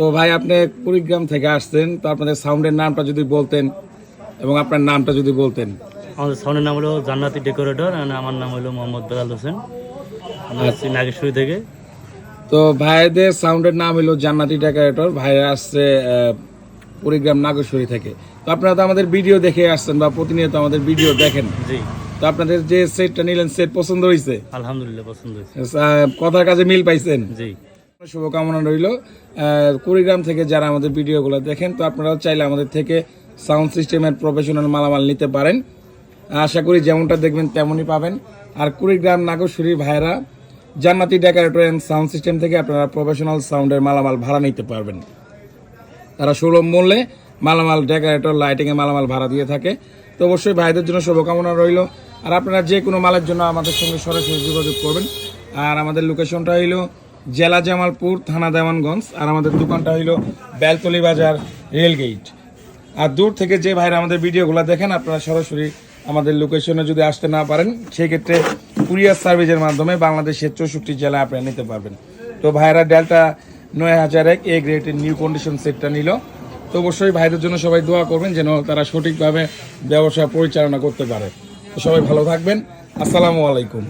তো ভাই আপনি কুড়িগ্রাম থেকে আসছেন তো আপনাদের সাউন্ডের নামটা যদি বলতেন এবং আপনার নামটা যদি বলতেন। আমাদের সাউন্ডের নাম হলো জান্নাতি ডেকোরেটর আর আমার নাম হলো মোহাম্মদ বেলাল হোসেন। আসছি নাগেশ্বরী থেকে। তো ভাইদের সাউন্ডের নাম হলো জান্নাতি ডেকোরেটর। ভাইরা আসছে কুড়িগ্রাম নাগেশ্বরী থেকে। তো আপনারা তো আমাদের ভিডিও দেখে আসছেন বা প্রতিনিয়ত আমাদের ভিডিও দেখেন। জি। তো আপনাদের যে সেটটা নিলেন সেট পছন্দ হয়েছে আলহামদুলিল্লাহ পছন্দ হয়েছে কথার কাজে মিল পাইছেন? জি। শুভকামনা রইল। কুড়িগ্রাম থেকে যারা আমাদের ভিডিওগুলো দেখেন, তো আপনারাও চাইলে আমাদের থেকে সাউন্ড সিস্টেমের প্রফেশনাল মালামাল নিতে পারেন। আশা করি যেমনটা দেখবেন তেমনই পাবেন। আর কুড়িগ্রাম নাগরশুরি ভাইরা জান্নাতি ডেকারেটর অ্যান্ড সাউন্ড সিস্টেম থেকে আপনারা প্রফেশনাল সাউন্ডের মালামাল ভাড়া নিতে পারবেন। তারা সুলভ মূল্যে মালামাল ডেকারেটর লাইটিংয়ে মালামাল ভাড়া দিয়ে থাকে। তো অবশ্যই ভাইদের জন্য শুভকামনা রইল। আর আপনারা যে কোনো মালের জন্য আমাদের সঙ্গে সরাসরি যোগাযোগ করবেন। আর আমাদের লোকেশনটা হইল জেলা জামালপুর, থানা দেওয়ানগঞ্জ আর আমাদের দোকানটা হইল বেলতলি বাজার রেলগেট। আর দূর থেকে যে ভাইরা আমাদের ভিডিওগুলো দেখেন, আপনারা সরাসরি আমাদের লোকেশনে যদি আসতে না পারেন, সেক্ষেত্রে কুরিয়ার সার্ভিসের মাধ্যমে বাংলাদেশের চৌষট্টি জেলায় আপনারা নিতে পারবেন। তো ভাইরা ডেল্টা নয় হাজার এক এ গ্রেডের নিউ কন্ডিশন সেটটা নিল। তো অবশ্যই ভাইদের জন্য সবাই দোয়া করবেন যেন তারা সঠিকভাবে ব্যবসা পরিচালনা করতে পারে। তো সবাই ভালো থাকবেন। আসসালামু আলাইকুম।